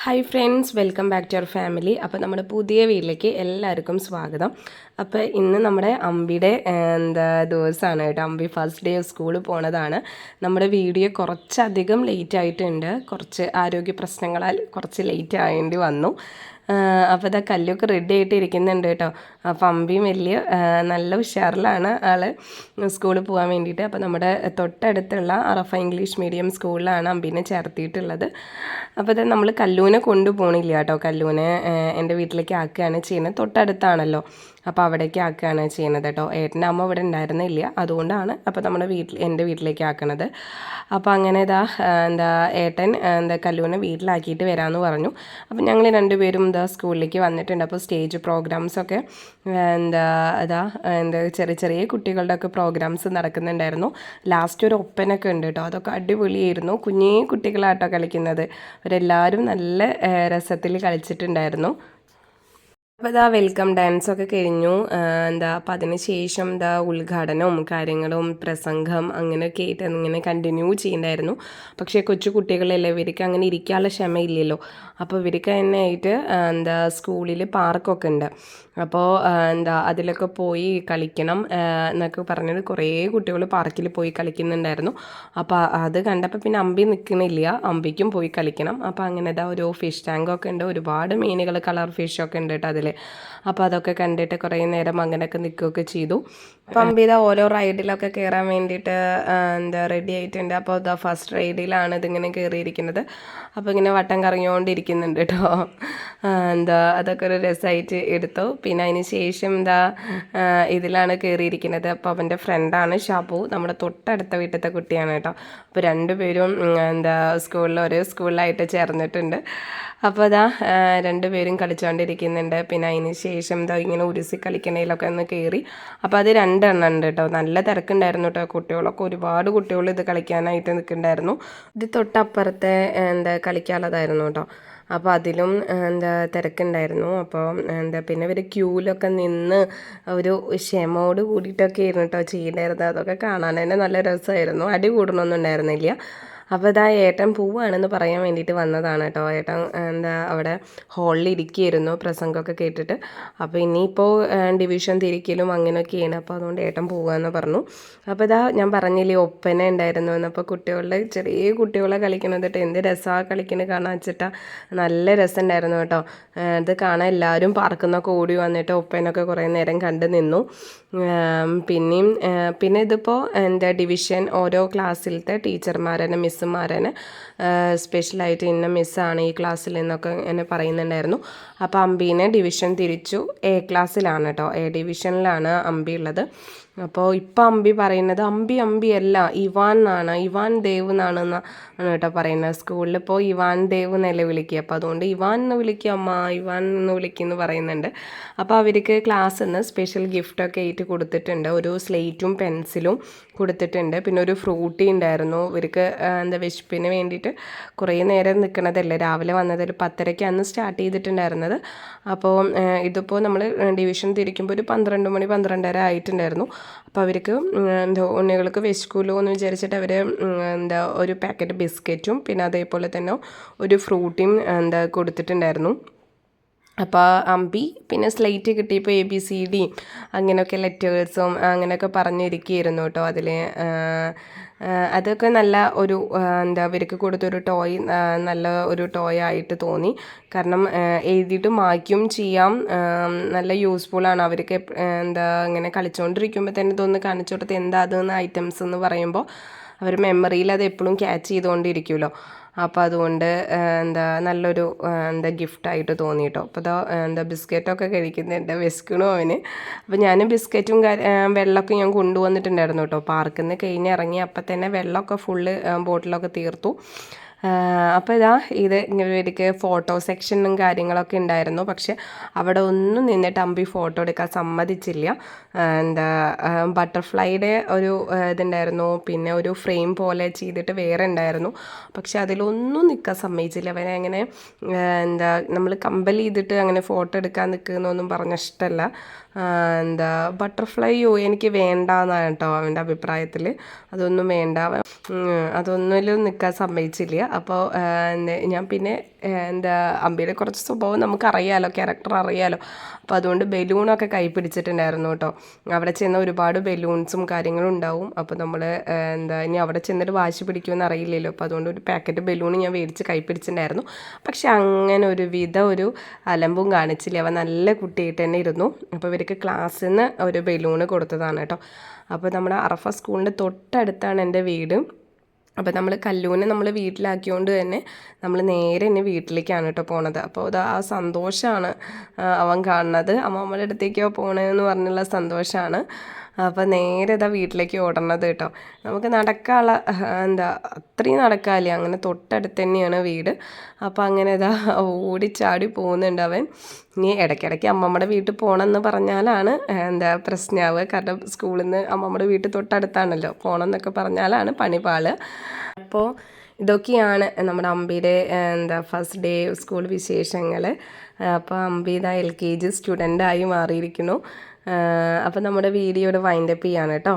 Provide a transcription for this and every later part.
Hi friends welcome back to our family അപ്പോൾ നമ്മുടെ പുതിയ വീട്ടിലേക്ക് എല്ലാവർക്കും സ്വാഗതം. അപ്പോൾ ഇന്ന് നമ്മുടെ അമ്പിയുടെ എന്താ ദിവസമാണ് കേട്ടോ. അമ്പി ഫസ്റ്റ് ഡേ ഓഫ് സ്കൂളിൽ പോണതാണ്. നമ്മുടെ വീഡിയോ കുറച്ചധികം ലേറ്റ് ആയിട്ടുണ്ട്. കുറച്ച് ആരോഗ്യ പ്രശ്നങ്ങളാൽ കുറച്ച് ലേറ്റ് ആയേണ്ടി വന്നു. അപ്പോൾ ഇതാ കല്ലൊക്കെ റെഡി ആയിട്ട് ഇരിക്കുന്നുണ്ട് കേട്ടോ. അപ്പോൾ അമ്പിയും വലിയ നല്ല ഉഷാറിലാണ് ആൾ സ്കൂളിൽ പോകാൻ വേണ്ടിയിട്ട്. അപ്പോൾ നമ്മുടെ തൊട്ടടുത്തുള്ള അറഫ ഇംഗ്ലീഷ് മീഡിയം സ്കൂളിലാണ് അമ്പിനെ ചേർത്തിയിട്ടുള്ളത്. അപ്പോൾ ഇത് നമ്മൾ കല്ലൂനെ കൊണ്ടുപോകണില്ല കേട്ടോ. കല്ലൂനെ എന്റെ വീട്ടിലേക്ക് ആക്കുകയാണ് ചെയ്യുന്നത്. തൊട്ടടുത്താണല്ലോ. അപ്പോൾ അവിടേക്ക് ആക്കുകയാണ് ചെയ്യുന്നത് കേട്ടോ. ഏട്ടന്റെ അമ്മ ഇവിടെ ഉണ്ടായിരുന്നില്ല. അതുകൊണ്ടാണ് അപ്പോൾ നമ്മുടെ വീട്ടിൽ എന്റെ വീട്ടിലേക്ക് ആക്കണത്. അപ്പോൾ അങ്ങനെ ഇതാ എന്താ ഏട്ടൻ എന്താ കല്ലൂനെ വീട്ടിലാക്കിയിട്ട് വരാമെന്ന് പറഞ്ഞു. അപ്പോൾ ഞങ്ങൾ രണ്ടുപേരും എന്താ സ്കൂളിലേക്ക് വന്നിട്ടുണ്ട്. അപ്പോൾ സ്റ്റേജ് പ്രോഗ്രാംസൊക്കെ എന്താ അതാ എന്താ ചെറിയ ചെറിയ കുട്ടികളുടെ ഒക്കെ പ്രോഗ്രാംസ് നടക്കുന്നുണ്ടായിരുന്നു. ലാസ്റ്റ് ഒരു ഒപ്പനൊക്കെ ഉണ്ട് കേട്ടോ. അതൊക്കെ അടിപൊളിയായിരുന്നു. കുഞ്ഞേ കുട്ടികളാട്ടോ കളിക്കുന്നത്. അവരെല്ലാവരും നല്ല രസത്തിൽ കളിച്ചിട്ടുണ്ടായിരുന്നു. അപ്പോൾ ഇതാ വെൽക്കം ഡാൻസ് ഒക്കെ കഴിഞ്ഞു. എന്താ അപ്പം അതിന് ശേഷം എന്താ ഉദ്ഘാടനവും കാര്യങ്ങളും പ്രസംഗം അങ്ങനെയൊക്കെ ആയിട്ട് ഇങ്ങനെ കണ്ടിന്യൂ ചെയ്യണ്ടായിരുന്നു. പക്ഷേ കൊച്ചു കുട്ടികളല്ലേ ഇവർക്ക് അങ്ങനെ ഇരിക്കാനുള്ള ക്ഷമയില്ലല്ലോ. അപ്പോൾ ഇവർക്ക് തന്നെ ആയിട്ട് എന്താ സ്കൂളിൽ പാർക്കൊക്കെ ഉണ്ട്. അപ്പോൾ എന്താ അതിലൊക്കെ പോയി കളിക്കണം എന്നൊക്കെ പറഞ്ഞത് കുറേ കുട്ടികൾ പാർക്കിൽ പോയി കളിക്കുന്നുണ്ടായിരുന്നു. അപ്പോൾ അത് കണ്ടപ്പോൾ പിന്നെ അമ്പി നിൽക്കുന്നില്ല അമ്പിക്കും പോയി കളിക്കണം. അപ്പോൾ അങ്ങനെ ഇതാ ഒരു ഫിഷ് ടാങ്കൊക്കെ ഉണ്ട്. ഒരുപാട് മീനുകൾ കളർ ഫിഷൊക്കെ ഉണ്ട് കേട്ടോ അതിൽ അപ്പോൾ അതൊക്കെ കണ്ടിട്ട് കുറേ നേരം അങ്ങനെയൊക്കെ നിൽക്കുകയൊക്കെ ചെയ്തു. അപ്പം ഇതാ ഓരോ റൈഡിലൊക്കെ കയറാൻ വേണ്ടിയിട്ട് എന്താ റെഡി ആയിട്ടുണ്ട്. അപ്പോൾ ഇതാ ഫസ്റ്റ് റൈഡിലാണ് ഇതിങ്ങനെ കയറിയിരിക്കുന്നത് അപ്പോൾ ഇങ്ങനെ വട്ടം കറങ്ങിക്കൊണ്ടിരിക്കുന്നുണ്ട് കേട്ടോ എന്താ അതൊക്കെ ഒരു രസമായിട്ട് എടുത്തു. പിന്നെ അതിന് ശേഷം എന്താ ഇതിലാണ് കയറിയിരിക്കുന്നത് അപ്പോൾ അവന്റെ ഫ്രണ്ടാണ് ഷാബു. നമ്മുടെ തൊട്ടടുത്ത വീട്ടിലത്തെ കുട്ടിയാണ് കേട്ടോ അപ്പോൾ രണ്ടുപേരും എന്താ സ്കൂളിൽ ഒരേ സ്കൂളിലായിട്ട് ചേർന്നിട്ടുണ്ട്. അപ്പോൾ അതാ രണ്ടുപേരും കളിച്ചുകൊണ്ടിരിക്കുന്നുണ്ട് പിന്നെ അതിന് ശേഷം എന്താ ഇങ്ങനെ ഉരുസി കളിക്കണേലൊക്കെ ഒന്ന് കയറി അപ്പോൾ അത് രണ്ടെണ്ണം ഉണ്ട് കേട്ടോ നല്ല തിരക്കുണ്ടായിരുന്നു കേട്ടോ കുട്ടികളൊക്കെ. ഒരുപാട് കുട്ടികൾ ഇത് കളിക്കാനായിട്ട് നിൽക്കുന്നുണ്ടായിരുന്നു. ഇത് തൊട്ടപ്പുറത്തെ എന്താ കളിക്കാനുള്ളതായിരുന്നു കേട്ടോ അപ്പോൾ അതിലും എന്താ തിരക്കുണ്ടായിരുന്നു. അപ്പോൾ എന്താ പിന്നെ ഇവർ ക്യൂലൊക്കെ നിന്ന് ഒരു ക്ഷമയോട് കൂടിയിട്ടൊക്കെ ആയിരുന്നു കേട്ടോ അതൊക്കെ കാണാൻ തന്നെ നല്ല രസമായിരുന്നു. അടി കൂടണമൊന്നും ഉണ്ടായിരുന്നില്ല. അപ്പോൾ ഇതാ ഏട്ടൻ പോവുകയാണെന്ന് പറയാൻ വേണ്ടിയിട്ട് വന്നതാണ് കേട്ടോ. ഏട്ടൻ എന്താ അവിടെ ഹാളിൽ ഇരിക്കുകയായിരുന്നു പ്രസംഗമൊക്കെ കേട്ടിട്ട്. അപ്പോൾ ഇനിയിപ്പോൾ ഡിവിഷൻ തിരിക്കലും അങ്ങനെയൊക്കെയാണ് അപ്പോൾ അതുകൊണ്ട് ഏട്ടൻ പോവുകയെന്ന് പറഞ്ഞു. അപ്പോൾ ഇതാ ഞാൻ പറഞ്ഞില്ലേ ഒപ്പന ഉണ്ടായിരുന്നു എന്നപ്പോൾ കുട്ടികളുടെ ചെറിയ കുട്ടികളെ കളിക്കുന്നത് കേട്ടോ. എന്ത് രസമാണ് കളിക്കുന്നത് കാണാൻ വെച്ചിട്ടാ. നല്ല രസമുണ്ടായിരുന്നു കേട്ടോ. ഇത് കാണാൻ എല്ലാവരും പാർക്കുന്നൊക്കെ ഓടി വന്നിട്ട് ഒപ്പനൊക്കെ കുറേ നേരം കണ്ട് നിന്നു. പിന്നെയും പിന്നെ ഇതിപ്പോൾ എന്താ ഡിവിഷൻ ഓരോ ക്ലാസ്സിലത്തെ മിസ്സുമാരനെ സ്പെഷ്യലായിട്ട് ഇന്ന മിസ്സാണ് ഈ ക്ലാസ്സിൽ എന്നൊക്കെ എന്നെ പറയുന്നുണ്ടായിരുന്നു. അപ്പോൾ അമ്പീനെ ഡിവിഷൻ തിരിച്ചു എ ക്ലാസ്സിലാണ് കേട്ടോ എ ഡിവിഷനിലാണ് അമ്പി ഉള്ളത്. അപ്പോൾ ഇപ്പം അമ്പി പറയുന്നത് അമ്പി അമ്പി അല്ല ഇവാൻ എന്നാണ് ഇവാൻ ദേവ് എന്നാണ് എന്നാണ് കേട്ടോ പറയുന്നത്. സ്കൂളിൽ ഇപ്പോൾ ഇവാൻ ദേവ് എന്നല്ലേ വിളിക്കുക അപ്പോൾ അതുകൊണ്ട് ഇവാൻ എന്ന് വിളിക്കുക അമ്മ ഇവാൻ എന്ന് വിളിക്കുമെന്ന് പറയുന്നുണ്ട്. അപ്പോൾ അവർക്ക് ക്ലാസ്സിൽ നിന്ന് സ്പെഷ്യൽ ഗിഫ്റ്റൊക്കെ ആയിട്ട് കൊടുത്തിട്ടുണ്ട്. ഒരു സ്ലേറ്റും പെൻസിലും കൊടുത്തിട്ടുണ്ട്. പിന്നെ ഒരു ഫ്രൂട്ടി ഉണ്ടായിരുന്നു. ഇവർക്ക് എന്താ വിശപ്പിന് വേണ്ടിയിട്ട് കുറേ നേരം നിൽക്കണതല്ലേ രാവിലെ വന്നത് ഒരു പത്തരയ്ക്ക് അന്ന് സ്റ്റാർട്ട് ചെയ്തിട്ടുണ്ടായിരുന്നത്. അപ്പോൾ ഇതിപ്പോൾ നമ്മൾ ഡിവിഷൻ തിരിക്കുമ്പോൾ ഒരു പന്ത്രണ്ട് മണി പന്ത്രണ്ടര ആയിട്ടുണ്ടായിരുന്നു. അപ്പോൾ അവർക്ക് എന്തോ ഉണ്ണികൾക്ക് വിശക്കുമല്ലോ എന്ന് വിചാരിച്ചിട്ട് അവർ എന്താ ഒരു പാക്കറ്റ് ബിസ്ക്കറ്റും പിന്നെ അതേപോലെ തന്നെ ഒരു ഫ്രൂട്ടിയും എന്താ കൊടുത്തിട്ടുണ്ടായിരുന്നു. അപ്പോൾ അമ്പി പിന്നെ സ്ലേറ്റ് കിട്ടിയപ്പോൾ എ ബി സി ഡി അങ്ങനെയൊക്കെ ലെറ്റേഴ്സും അങ്ങനെയൊക്കെ പറഞ്ഞിരിക്കുകയായിരുന്നു കേട്ടോ അതിൽ അതൊക്കെ നല്ല ഒരു എന്താ അവർക്ക് കൊടുത്തൊരു ടോയ് നല്ല ഒരു ടോയ് ആയിട്ട് തോന്നി. കാരണം എഴുതിയിട്ട് മായ്ക്കും ചെയ്യാം നല്ല യൂസ്ഫുള്ളാണ് അവർക്ക് എന്താ ഇങ്ങനെ കളിച്ചുകൊണ്ടിരിക്കുമ്പോൾ തന്നെ ഇതൊന്ന് കാണിച്ചു കൊടുത്ത് എന്താ അതെന്ന് ഐറ്റംസ് എന്ന് പറയുമ്പോൾ അവർ മെമ്മറിയിൽ അത് എപ്പോഴും ക്യാച്ച് ചെയ്തുകൊണ്ടിരിക്കുമല്ലോ. അപ്പോൾ അതുകൊണ്ട് എന്താ നല്ലൊരു എന്താ ഗിഫ്റ്റായിട്ട് തോന്നി കേട്ടോ അപ്പോൾ അതോ എന്താ ബിസ്ക്കറ്റൊക്കെ കഴിക്കുന്നുണ്ട് വിശക്കണു അവന്. അപ്പോൾ ഞാനും ബിസ്ക്കറ്റും വെള്ളമൊക്കെ ഞാൻ കൊണ്ടുവന്നിട്ടുണ്ടായിരുന്നു കേട്ടോ. പാർക്കിൽ നിന്ന് കഴിഞ്ഞ് ഇറങ്ങി അപ്പം തന്നെ വെള്ളമൊക്കെ ഫുള്ള് ബോട്ടിലൊക്കെ തീർത്തു. അപ്പോൾ ഇതാ ഇത് ഇവർക്ക് ഫോട്ടോ സെക്ഷനും കാര്യങ്ങളൊക്കെ ഉണ്ടായിരുന്നു. പക്ഷെ അവിടെ ഒന്നും നിന്നിട്ട് അമ്പി ഫോട്ടോ എടുക്കാൻ സമ്മതിച്ചില്ല. എന്താ ബട്ടർഫ്ലൈയുടെ ഒരു ഇതുണ്ടായിരുന്നു. പിന്നെ ഒരു ഫ്രെയിം പോലെ ചെയ്തിട്ട് വേറെ ഉണ്ടായിരുന്നു. പക്ഷെ അതിലൊന്നും നിൽക്കാൻ സമ്മതിച്ചില്ല. അവനെ അങ്ങനെ എന്താ നമ്മൾ കമ്പൽ ചെയ്തിട്ട് അങ്ങനെ ഫോട്ടോ എടുക്കാൻ നിൽക്കുന്നൊന്നും പറഞ്ഞ ഇഷ്ടമല്ല എന്താ ബട്ടർഫ്ലൈയോ എനിക്ക് വേണ്ട എന്നാണ് കേട്ടോ അവന്റെ അഭിപ്രായത്തിൽ അതൊന്നും വേണ്ട. അതൊന്നും നിൽക്കാൻ സമ്മതിച്ചില്ല. അപ്പോൾ ഞാൻ പിന്നെ എന്താ അമ്പിയുടെ കുറച്ച് സ്വഭാവം നമുക്കറിയാലോ ക്യാരക്ടർ അറിയാലോ. അപ്പോൾ അതുകൊണ്ട് ബലൂണൊക്കെ കൈ പിടിച്ചിട്ടുണ്ടായിരുന്നു കേട്ടോ. അവിടെ ചെന്ന ഒരുപാട് ബലൂൺസും കാര്യങ്ങളും ഉണ്ടാവും. അപ്പോൾ നമ്മൾ എന്താ ഇനി അവിടെ ചെന്നിട്ട് വാശി പിടിക്കുമെന്ന് അറിയില്ലല്ലോ. അപ്പോൾ അതുകൊണ്ട് ഒരു പാക്കറ്റ് ബലൂൺ ഞാൻ മേടിച്ച് കൈ പിടിച്ചിട്ടുണ്ടായിരുന്നു. പക്ഷെ അങ്ങനെ ഒരു വിധ ഒരു അലമ്പും കാണിച്ചില്ല. അവ നല്ല കുട്ടിയായിട്ട് തന്നെ ഇരുന്നു. അപ്പോൾ ഇവർക്ക് ക്ലാസ്സിൽ നിന്ന് ഒരു ബലൂണ് കൊടുത്തതാണ് കേട്ടോ. അപ്പോൾ നമ്മുടെ അറഫ സ്കൂളിന്റെ തൊട്ടടുത്താണ് എന്റെ വീട്. അപ്പോൾ നമ്മൾ കല്ലൂനെ നമ്മൾ വീട്ടിലാക്കിയോണ്ട് തന്നെ നമ്മൾ നേരെ തന്നെ വീട്ടിലേക്കാണ് കേട്ടോ പോണത്. അപ്പോൾ അത് ആ സന്തോഷമാണ് അവൻ കാണുന്നത്. അമ്മമ്മയുടെ അടുത്തേക്കോ പോണതെന്ന് പറഞ്ഞുള്ള സന്തോഷമാണ് അപ്പോൾ നേരെ ഇതാ വീട്ടിലേക്ക് ഓടണത് കേട്ടോ. നമുക്ക് നടക്കാനുള്ള എന്താ അത്രയും നടക്കാല്ലേ? അങ്ങനെ തൊട്ടടുത്ത് തന്നെയാണ് വീട്. അപ്പോൾ അങ്ങനെ ഇതാ ഓടിച്ചാടി പോകുന്നുണ്ട് അവൻ. ഇനി ഇടയ്ക്കിടയ്ക്ക് അമ്മമ്മയുടെ വീട്ടിൽ പോകണമെന്ന് പറഞ്ഞാലാണ് എന്താ പ്രശ്നമാവുക കാരണം സ്കൂളിൽ നിന്ന് അമ്മമ്മയുടെ വീട്ടിൽ തൊട്ടടുത്താണല്ലോ. പോകണം എന്നൊക്കെ പറഞ്ഞാലാണ് പണിപാൾ. അപ്പോൾ ഇതൊക്കെയാണ് നമ്മുടെ അമ്പിയുടെ എന്താ ഫസ്റ്റ് ഡേ സ്കൂൾ വിശേഷങ്ങൾ അപ്പോൾ അമ്പി ഇതാ എൽ കെ ജി സ്റ്റുഡന്റായി മാറിയിരിക്കുന്നു. അപ്പോൾ നമ്മുടെ വീഡിയോയുടെ വൈൻഡപ്പ് ചെയ്യാണ് കേട്ടോ.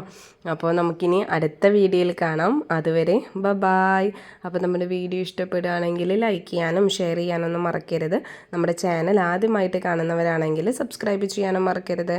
അപ്പോൾ നമുക്കിനി അടുത്ത വീഡിയോയിൽ കാണാം. അതുവരെ ബ ബായ് അപ്പോൾ നമ്മുടെ വീഡിയോ ഇഷ്ടപ്പെടുകയാണെങ്കിൽ ലൈക്ക് ചെയ്യാനും ഷെയർ ചെയ്യാനൊന്നും മറക്കരുത്. നമ്മുടെ ചാനൽ ആദ്യമായിട്ട് കാണുന്നവരാണെങ്കിൽ സബ്സ്ക്രൈബ് ചെയ്യാനും മറക്കരുത്.